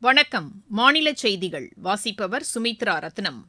வணக்கம். மாநில செய்திகள். வாசிப்பவர் சுமித்ரா ரத்னம்.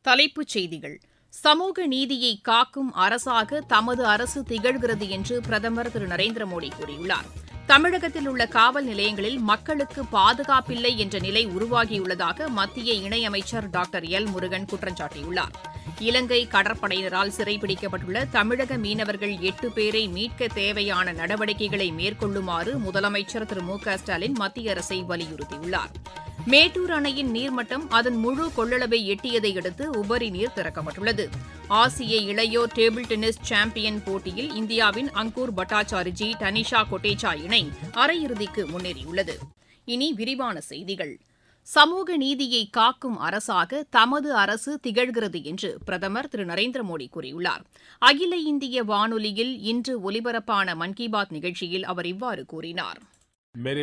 தலைப்புச் செய்திகள். சமூக நீதியை காக்கும் அரசாக தமது அரசு திகழ்கிறது என்று பிரதமர் திரு. நரேந்திர மோடி கூறியுள்ளார். தமிழகத்தில் உள்ள காவல் நிலையங்களில் மக்களுக்கு பாதுகாப்பில்லை என்ற நிலை உருவாகியுள்ளதாக மத்திய இணையமைச்சர் டாக்டர் எல் முருகன் குற்றம் சாட்டியுள்ளார். இலங்கை கடற்படையினரால் சிறைபிடிக்கப்பட்டுள்ள தமிழக மீனவர்கள் எட்டு பேரை மீட்க தேவையான நடவடிக்கைகளை மேற்கொள்ளுமாறு முதலமைச்சர் திரு மு க ஸ்டாலின் மத்திய அரசை வலியுறுத்தியுள்ளார். மேட்டூர் அணையின் நீர்மட்டம் அதன் முழு கொள்ளளவை எட்டியதை அடுத்து உபரி நீர் திறக்கப்பட்டுள்ளது. ஆசிய இளையோர் டேபிள் டென்னிஸ் சாம்பியன் போட்டியில் இந்தியாவின் அங்கூர் பட்டாச்சாரிஜி தனிஷா கொட்டேச்சா இணை அரையிறுதிக்கு முன்னேறியுள்ளது. இனி விரிவான செய்திகள். சமூக நீதியை காக்கும் அரசாக தமது அரசு திகழ்கிறது என்று பிரதமர் திரு நரேந்திர மோடி கூறியுள்ளார். அகில இந்திய வானொலியில் இன்று ஒலிபரப்பான மன் கி பாத் நிகழ்ச்சியில் அவர் இவ்வாறு கூறினார்.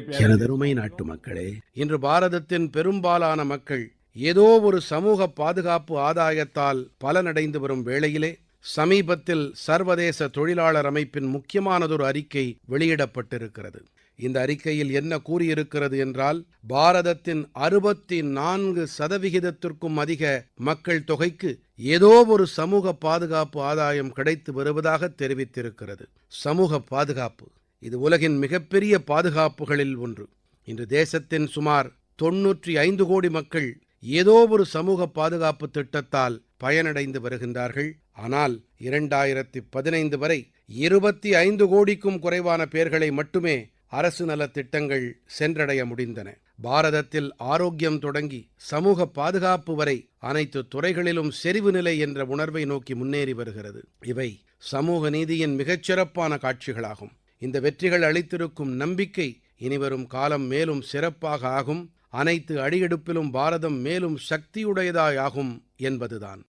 எனதருமை நாட்டு மக்களே இன்று பாரதத்தின் பெரும்பாலான மக்கள் ஏதோ ஒரு சமூக பாதுகாப்பு ஆதாயத்தால் பலனடைந்து வரும் வேளையிலே சமீபத்தில் சர்வதேச தொழிலாளர் அமைப்பின் முக்கியமானதொரு அறிக்கை வெளியிடப்பட்டிருக்கிறது. இந்த அறிக்கையில் என்ன கூறியிருக்கிறது என்றால் பாரதத்தின் அறுபத்தி நான்கு சதவிகிதத்திற்கும் அதிக மக்கள் தொகைக்கு ஏதோ ஒரு சமூக பாதுகாப்பு ஆதாயம் கிடைத்து வருவதாக தெரிவித்திருக்கிறது. சமூக பாதுகாப்பு இது உலகின் மிகப்பெரிய பாதுகாப்புகளில் ஒன்று. இன்று தேசத்தின் சுமார் தொன்னூற்றி ஐந்து கோடி மக்கள் ஏதோ ஒரு சமூக பாதுகாப்பு திட்டத்தால் பயனடைந்து வருகின்றார்கள். ஆனால் இரண்டாயிரத்தி பதினைந்து வரை இருபத்தி ஐந்து கோடிக்கும் குறைவான பேர்களை மட்டுமே அரசு நலத்திட்டங்கள் சென்றடைய முடிந்தன. பாரதத்தில் ஆரோக்கியம் தொடங்கி சமூக பாதுகாப்பு வரை அனைத்து துறைகளிலும் செறிவு நிலை என்ற உணர்வை நோக்கி முன்னேறி வருகிறது. இவை சமூக நீதியின் மிகச்சிறப்பான காட்சிகளாகும். இந்த வெற்றிகள் அளித்திருக்கும் நம்பிக்கை இனிவரும் காலம் மேலும் சிறப்பாக ஆகும். அனைத்து அடியெடுப்பிலும் பாரதம் மேலும் சக்தியுடையதாயாகும் என்பதுதான்.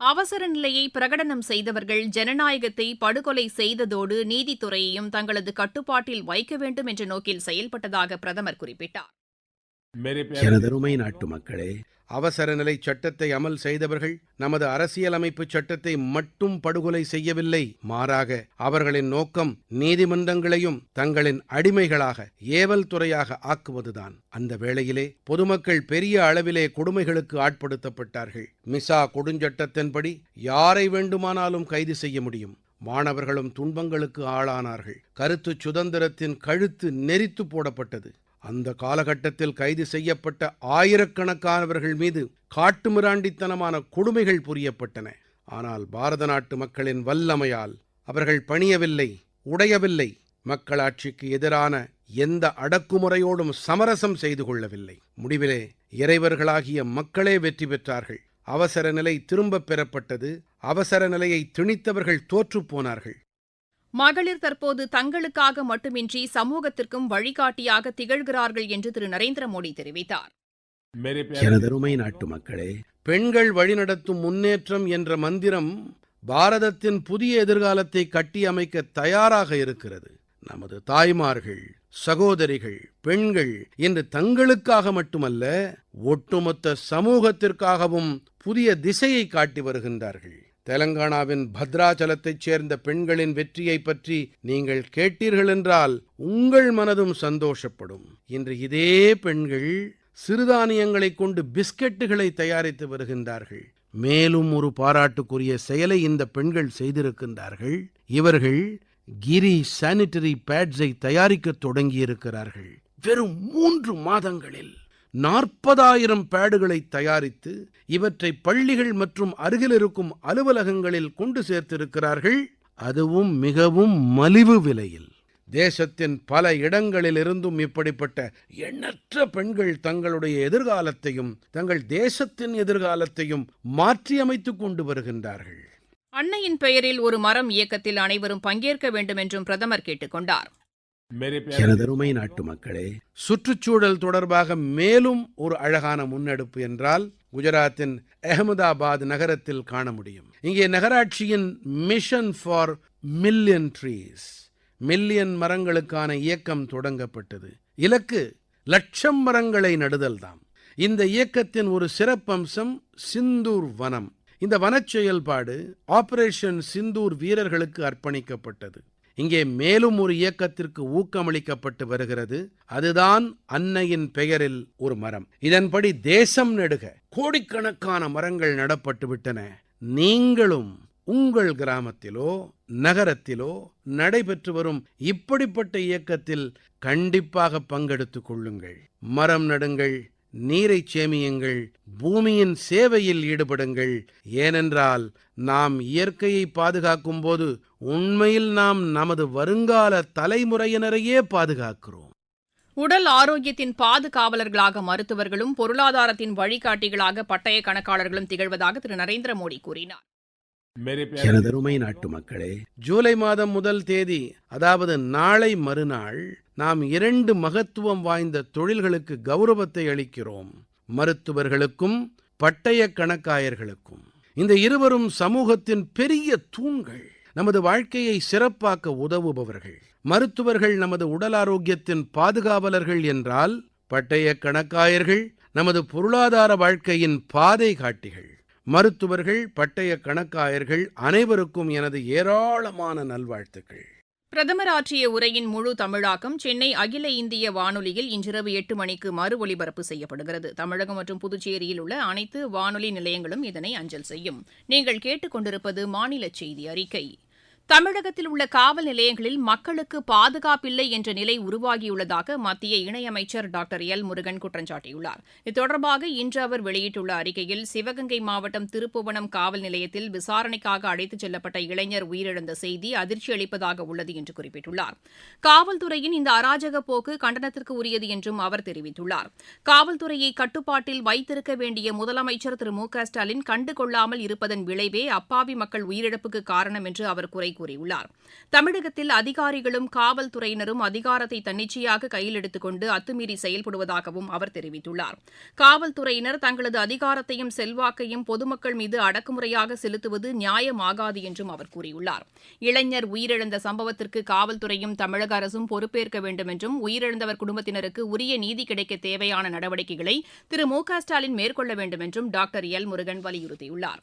அவசர நிலையை பிரகடனம் செய்தவர்கள் ஜனநாயகத்தை படுகொலை செய்ததோடு நீதித்துறையையும் தங்களது கட்டுப்பாட்டில் வைக்க வேண்டும் என்ற நோக்கில் செயல்பட்டதாக பிரதமர் குறிப்பிட்டார். எனதருமை நாட்டு மக்களே அவசர நிலை சட்டத்தை அமல் செய்தவர்கள் நமது அரசியலமைப்பு சட்டத்தை மட்டும் படுகொலை செய்யவில்லை மாறாக அவர்களின் நோக்கம் நீதிமன்றங்களையும் தங்களின் அடிமைகளாக ஏவல் துறையாக ஆக்குவதுதான். அந்த வேளையிலே பொதுமக்கள் பெரிய அளவிலே கொடுமைகளுக்கு ஆட்படுத்தப்பட்டார்கள். மிசா கொடுஞ்சட்டத்தின்படி யாரை வேண்டுமானாலும் கைது செய்ய முடியும். மாணவர்களும் துன்பங்களுக்கு ஆளானார்கள். கருத்துச் சுதந்திரத்தின் கழுத்து நெரித்து போடப்பட்டது. அந்த காலகட்டத்தில் கைது செய்யப்பட்ட ஆயிரக்கணக்கானவர்கள் மீது காட்டுமிராண்டித்தனமான கொடுமைகள் புரியப்பட்டன. ஆனால் பாரத நாட்டு மக்களின் வல்லமையால் அவர்கள் பணியவில்லை உடையவில்லை. மக்களாட்சிக்கு எதிரான எந்த அடக்குமுறையோடும் சமரசம் செய்து கொள்ளவில்லை. முடிவிலே இறைவர்களாகிய மக்களே வெற்றி பெற்றார்கள். அவசர நிலை திரும்பப் பெறப்பட்டது. அவசர நிலையை திணித்தவர்கள் தோற்றுப் போனார்கள். மகளிர் தற்போது தங்களுக்காக மட்டுமின்றி சமூகத்திற்கும் வழிகாட்டியாக திகழ்கிறார்கள் என்று திரு. நரேந்திர மோடி தெரிவித்தார். எனதருமை நாட்டு மக்களே பெண்கள் வழிநடத்தும் முன்னேற்றம் என்ற மந்திரம் பாரதத்தின் புதிய எதிர்காலத்தை கட்டியமைக்க தயாராக இருக்கிறது. நமது தாய்மார்கள் சகோதரிகள் பெண்கள் இன்று தங்களுக்காக மட்டுமல்ல ஒட்டுமொத்த சமூகத்திற்காகவும் புதிய திசையை காட்டி வருகின்றார்கள். தெலங்கானாவின் பத்ராச்சலத்தைச் சேர்ந்த பெண்களின் வெற்றியை பற்றி நீங்கள் கேட்டீர்கள் என்றால் உங்கள் மனதும் சந்தோஷப்படும். இன்று இதே பெண்கள் சிறுதானியங்களைக் கொண்டு பிஸ்கெட்டுகளை தயாரித்து வருகின்றார்கள். மேலும் ஒரு பாராட்டுக்குரிய செயலை இந்த பெண்கள் செய்திருக்கின்றார்கள். இவர்கள் கிரி சானிட்டரி பேட்ஸை தயாரிக்கத் தொடங்கியிருக்கிறார்கள். வெறும் மூன்று மாதங்களில். நாற்பதாயிரம் பேடுகளை தயாரித்து இவற்றை பள்ளிகள் மற்றும் அருகில் இருக்கும் அலுவலகங்களில் கொண்டு சேர்த்திருக்கிறார்கள். அதுவும் மிகவும் மலிவு விலையில். தேசத்தின் பல இடங்களிலிருந்தும் இப்படிப்பட்ட எண்ணற்ற பெண்கள் தங்களுடைய எதிர்காலத்தையும் தங்கள் தேசத்தின் எதிர்காலத்தையும் மாற்றியமைத்துக் கொண்டு வருகின்றார்கள். அன்னையின் பெயரில் ஒரு மரம் இயக்கத்தில் அனைவரும் பங்கேற்க வேண்டும் என்றும் பிரதமர் கேட்டுக்கொண்டார் எனதருமை நாட்டு மக்களே சுற்றுச்சூழல் தொடர்பாக மேலும் ஒரு அழகான முன்னெடுப்பு என்றால் குஜராத்தின் அகமதாபாத் நகரத்தில் காண முடியும். இங்கே நகராட்சியின் mission for million trees million மரங்களுக்கான இயக்கம் தொடங்கப்பட்டது. இலக்கு லட்சம் மரங்களை நடுதல்தாம் இந்த இயக்கத்தின் ஒரு சிறப்பம்சம் சிந்தூர் வனம். இந்த வனச் செயல்பாடு ஆபரேஷன் சிந்தூர் வீரர்களுக்கு அர்ப்பணிக்கப்பட்டது. இங்கே மேலும் ஒரு இயக்கத்திற்கு ஊக்கமளிக்கப்பட்டு வருகிறது. அதுதான் அன்னையின் பெயரில் ஒரு மரம். இதன்படி தேசம் நெடுக. கோடிக்கணக்கான மரங்கள் நடப்பட்டு விட்டன. நீங்களும் உங்கள் கிராமத்திலோ நகரத்திலோ நடைபெற்று வரும் இப்படிப்பட்ட இயக்கத்தில் கண்டிப்பாக பங்கெடுத்துக் கொள்ளுங்கள். மரம் நடுங்கள் நீரைச் சேமியுங்கள் பூமியின் சேவையில் ஈடுபடுங்கள். ஏனென்றால் நாம் இயற்கையை பாதுகாக்கும் போது உண்மையில் நாம் நமது வருங்கால தலைமுறையினரையே பாதுகாக்கிறோம். உடல் ஆரோக்கியத்தின் பாதுகாவலர்களாக மருத்துவர்களும் பொருளாதாரத்தின் வழிகாட்டிகளாக பட்டய கணக்காளர்களும் திகழ்வதாக திரு. நரேந்திர மோடி கூறினார். எனதருமை நாட்டு மக்களே ஜூலை மாதம் முதல் தேதி அதாவது நாளை மறுநாள் நாம் இரண்டு மகத்துவம் வாய்ந்த தொழில்களுக்கு கௌரவத்தை அளிக்கிறோம். மருத்துவர்களுக்கும் பட்டய கணக்காயர்களுக்கும். இந்த இருவரும் சமூகத்தின் பெரிய தூண்கள். நமது வாழ்க்கையை சிறப்பாக்க உதவுபவர்கள். மருத்துவர்கள் நமது உடல் ஆரோக்கியத்தின் பாதுகாவலர்கள் என்றால் பட்டய கணக்காயர்கள் நமது பொருளாதார வாழ்க்கையின் பாதை காட்டிகள் மருத்துவர்கள் பட்டய கணக்காயர்கள் அனைவருக்கும் எனது ஏராளமான நல்வாழ்த்துக்கள். பிரதமர் ஆற்றிய உரையின் முழு தமிழாக்கம் சென்னை அகில இந்திய வானொலியில் இன்றிரவு எட்டு மணிக்கு மறு ஒலிபரப்பு செய்யப்படுகிறது. தமிழகம் மற்றும் புதுச்சேரியில் உள்ள அனைத்து வானொலி நிலையங்களும் இதனை அஞ்சல் செய்யும். நீங்கள் கேட்டுக்கொண்டிருப்பது மாநில செய்தி அறிக்கை. தமிழகத்தில் உள்ள காவல் நிலையங்களில் மக்களுக்கு பாதுகாப்பில்லை என்ற நிலை உருவாகியுள்ளதாக மத்திய இணையமைச்சர் டாக்டர் எல் முருகன் குற்றம் சாட்டியுள்ளார். இது தொடர்பாக இன்று அவர் வெளியிட்டுள்ள அறிக்கையில் சிவகங்கை மாவட்டம் திருப்புவனம் காவல் நிலையத்தில் விசாரணைக்காக அழைத்துச் செல்லப்பட்ட இளைஞர் உயிரிழந்த செய்தி அதிர்ச்சி அளிப்பதாக உள்ளது என்று குறிப்பிட்டுள்ளார். காவல்துறையின் இந்த அராஜக போக்கு கண்டனத்திற்கு உரியது என்றும் அவர் தெரிவித்துள்ளார். காவல்துறையை கட்டுப்பாட்டில் வைத்திருக்க வேண்டிய முதலமைச்சர் திரு மு க ஸ்டாலின் கண்டுகொள்ளாமல் இருப்பதன் விளைவே அப்பாவி மக்கள் உயிரிழப்புக்கு காரணம் என்று அவர் குறை கூறியுள்ளார். தமிழகத்தில் அதிகாரிகளும் காவல்துறையினரும் அதிகாரத்தை தன்னிச்சையாக கையில் எடுத்துக் கொண்டு அத்துமீறி செயல்படுவதாகவும் அவர் தெரிவித்துள்ளார். காவல்துறையினர் தங்களது அதிகாரத்தையும் செல்வாக்கையும் பொதுமக்கள் மீது அடக்குமுறையாக செலுத்துவது நியாயமாகாது என்றும் அவர் கூறியுள்ளார். இளைஞர் உயிரிழந்த சம்பவத்திற்கு காவல்துறையும் தமிழக அரசும் பொறுப்பேற்க வேண்டும் என்றும் உயிரிழந்தவர் குடும்பத்தினருக்கு உரிய நீதி கிடைக்க தேவையான நடவடிக்கைகளை திரு மு க ஸ்டாலின் மேற்கொள்ள வேண்டும் என்றும் டாக்டர் எல் முருகன் வலியுறுத்தியுள்ளார்.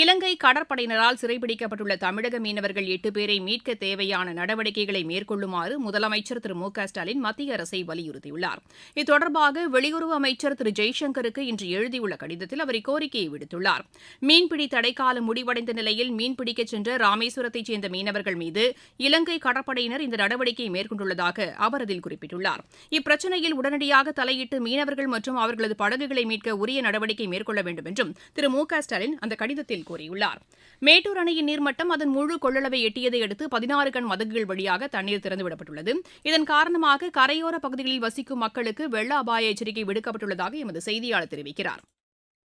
இலங்கை கடற்படையினரால் சிறைபிடிக்கப்பட்டுள்ள தமிழக மீனவர்கள் எட்டு பேரை மீட்க தேவையான நடவடிக்கைகளை மேற்கொள்ளுமாறு முதலமைச்சர் திரு மு க ஸ்டாலின் மத்திய அரசை வலியுறுத்தியுள்ளார். இது தொடர்பாக வெளியுறவு அமைச்சர் திரு ஜெய்சங்கருக்கு இன்று எழுதியுள்ள கடிதத்தில் அவர் இக்கோரிக்கையை விடுத்துள்ளார். மீன்பிடி தடைக்காலம் முடிவடைந்த நிலையில் மீன்பிடிக்கச் சென்ற ராமேஸ்வரத்தைச் சேர்ந்த மீனவர்கள் மீது இலங்கை கடற்படையினர் இந்த நடவடிக்கையை மேற்கொண்டுள்ளதாக அவர் அதில் குறிப்பிட்டுள்ளார். இப்பிரச்சினையில் உடனடியாக தலையிட்டு மீனவர்கள் மற்றும் அவர்களது படகுகளை மீட்க உரிய நடவடிக்கை மேற்கொள்ள வேண்டும் என்றும் திரு மு க ஸ்டாலின் அந்த கடிதத்தில் கூறியுள்ளார். மேட்டூர் அணையின் நீர்மட்டம் அதன் முழு கொள்ளளவை எட்டியதை அடுத்து பதினாறு கண் மதகுகள் வழியாக தண்ணீர் திறந்துவிடப்பட்டுள்ளது. இதன் காரணமாக கரையோர பகுதிகளில் வசிக்கும் மக்களுக்கு வெள்ள அபாய எச்சரிக்கை விடுக்கப்பட்டுள்ளதாக எமது செய்தியாளர் தெரிவிக்கிறார்.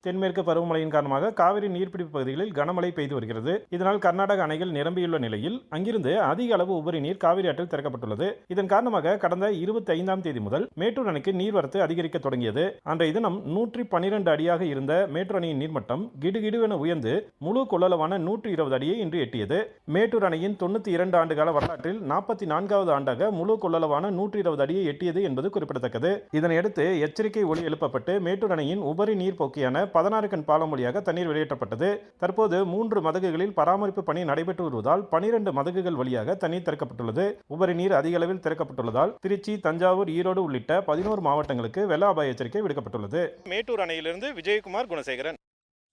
தென்மேற்கு பருவமழையின் காரணமாக காவிரி நீர்பிடிப்பு பகுதிகளில் கனமழை பெய்து வருகிறது. இதனால் கர்நாடக அணைகள் நிரம்பியுள்ள நிலையில் அங்கிருந்து அதிக அளவு உபரி நீர் காவிரி ஆற்றில் திறக்கப்பட்டுள்ளது. இதன் காரணமாக கடந்த இருபத்தி ஐந்தாம் தேதி முதல் மேட்டூர் அணைக்கு நீர்வரத்து அதிகரிக்க தொடங்கியது. அன்றைய தினம் நூற்றி பனிரெண்டு அடியாக இருந்த மேட்டூர் அணையின் நீர்மட்டம் கிடுகிடுவென உயர்ந்து முழு கொள்ளளவான நூற்றி இருபது அடியை இன்று எட்டியது. மேட்டூர் அணையின் தொண்ணூத்தி இரண்டு ஆண்டு கால வரலாற்றில் நாற்பத்தி நான்காவது ஆண்டாக முழு கொள்ளளவான நூற்றி இருபது அடியை எட்டியது என்பது குறிப்பிடத்தக்கது. இதனையடுத்து எச்சரிக்கை ஒளி எழுப்பப்பட்டு மேட்டூர் அணையின் உபரி நீர் போக்கியான பதினாறு கண் பாலம் வழியாக தண்ணீர் வெளியேற்றப்பட்டது. தற்போது மூன்று மதகுகளில் பராமரிப்பு பணி நடைபெற்று வருவதால் பனிரெண்டு மதகுகள் வழியாக தண்ணீர் திறக்கப்பட்டுள்ளது. உபரி நீர் அதிக அளவில் திறக்கப்பட்டுள்ளதால் திருச்சி தஞ்சாவூர் ஈரோடு உள்ளிட்ட பதினோரு மாவட்டங்களுக்கு வெள்ள அபாய எச்சரிக்கை விடுக்கப்பட்டுள்ளது. மேட்டூர் அணையிலிருந்து விஜயகுமார் குணசேகரன்.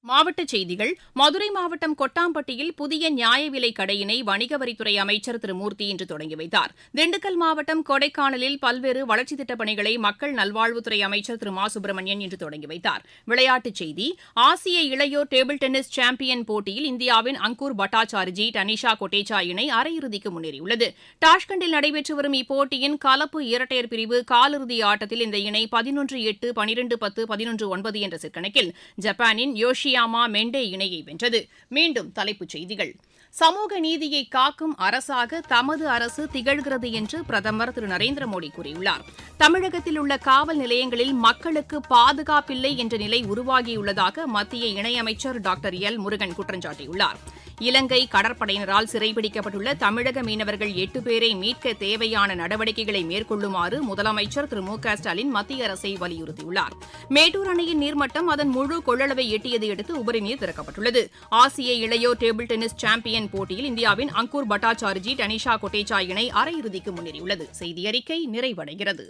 மாவட்டச் செய்திகள். மதுரை மாவட்டம் கொட்டாம்பட்டியில் புதிய நியாய விலை கடையினை வணிக வரித்துறை அமைச்சர் திரு மூர்த்தி இன்று தொடங்கி வைத்தார். திண்டுக்கல் மாவட்டம் கொடைக்கானலில் பல்வேறு வளர்ச்சித் திட்டப் பணிகளை மக்கள் நல்வாழ்வுத்துறை அமைச்சர் திரு மா. சுப்பிரமணியன் இன்று தொடங்கி வைத்தார். விளையாட்டுச் செய்தி. ஆசிய இளையோர் டேபிள் டென்னிஸ் சாம்பியன் போட்டியில் இந்தியாவின் அங்கூர் பட்டாச்சார்ஜி டனிஷா கொட்டேச்சா இணை அரையிறுதிக்கு முன்னேறியுள்ளது. டாஷ்கண்டில் நடைபெற்று வரும் இப்போட்டியின் கலப்பு இரட்டையர் பிரிவு காலிறுதி ஆட்டத்தில் இந்த இணை பதினொன்று எட்டு பனிரெண்டு பத்து பதினொன்று ஒன்பது என்ற செட்கணக்கில் ஜப்பானின் யோஷி யோஷியாமா மெண்டே இணையை வென்றது. மீண்டும் தலைப்புச் செய்திகள். சமூக நீதியை காக்கும் அரசாக தமது அரசு திகழ்கிறது என்று பிரதமர் திரு. நரேந்திர மோடி கூறியுள்ளார். தமிழகத்தில் உள்ள காவல் நிலையங்களில் மக்களுக்கு பாதுகாப்பில்லை என்ற நிலை உருவாகியுள்ளதாக மத்திய இணையமைச்சர் டாக்டர் எல் முருகன் குற்றம் சாட்டியுள்ளார். இலங்கை கடற்படையினரால் சிறைபிடிக்கப்பட்டுள்ள தமிழக மீனவர்கள் எட்டு பேரை மீட்க தேவையான நடவடிக்கைகளை மேற்கொள்ளுமாறு முதலமைச்சர் திரு மு க ஸ்டாலின் மத்திய அரசை வலியுறுத்தியுள்ளார். மேட்டூர் அணையின் நீர்மட்டம் அதன் முழு கொள்ளளவை எட்டியதை அடுத்து உபரி நீர் திறக்கப்பட்டுள்ளது. ஆசிய இளையோர் டேபிள் டென்னிஸ் சாம்பியன் போட்டியில் இந்தியாவின் அங்கூர் பட்டாச்சார்ஜி டனிஷா கொட்டேச்சா இணை அரையிறுதிக்கு முன்னேறியுள்ளது. செய்தி அறிக்கை நிறைவடைகிறது.